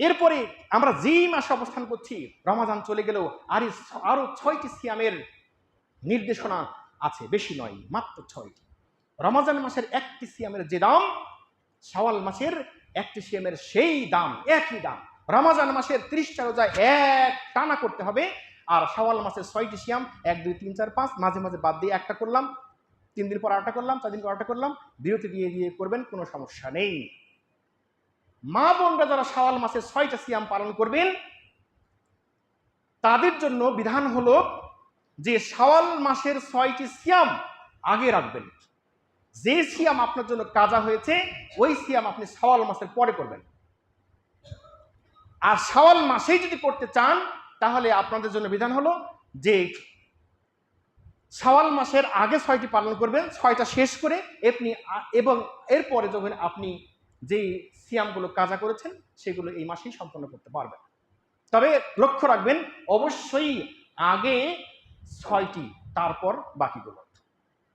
এরপরে আমরা যেই মাসে অবস্থান করছি, রমাজান চলে গেলেও আর আরও ছয়টি সিয়ামের নির্দেশনা আছে, বেশি নয়, মাত্র ছয়টি। রমাজান মাসের একটি সিয়ামের যে দাম, শাওয়াল মাসের একটি সিয়ামের সেই দাম, একই দাম। রমাজান মাসের ত্রিশটা রোজা এক টানা করতে হবে, আর শাওয়াল মাসের ছয়টি সিয়াম, এক, দুই, তিন, চার, পাঁচ, মাঝে মাঝে বাদ দিয়ে একটা করলাম, তিন দিন পর আটটা করলাম, চার দিন পর আটটা করলাম, বিরতি দিয়ে দিয়ে করবেন, কোনো সমস্যা নেই। মা বোনরা যারা শাওয়াল মাসের ছয়টা সিয়াম পালন করবেন, তাদের জন্য বিধান হলো যে শাওয়াল মাসের ছয়টি সিয়াম আগে রাখবেন। যে সিয়াম আপনার জন্য কাজা হয়েছে, ওই সিয়াম আপনি শাওয়াল মাসের পরে করবেন। আর শাওয়াল মাসেই যদি করতে চান, তাহলে আপনাদের জন্য বিধান হলো যে শাওয়াল মাসের আগে ছয়টি পালন করবেন, ছয়টা শেষ করে আপনি এবং এরপরে যখন আপনি যেই সিয়ামগুলো কাজা করেছেন, সেগুলো এই মাসেই সম্পন্ন করতে পারবেন। তবে লক্ষ্য রাখবেন, অবশ্যই আগে ছয়টি, তারপর বাকিগুলো।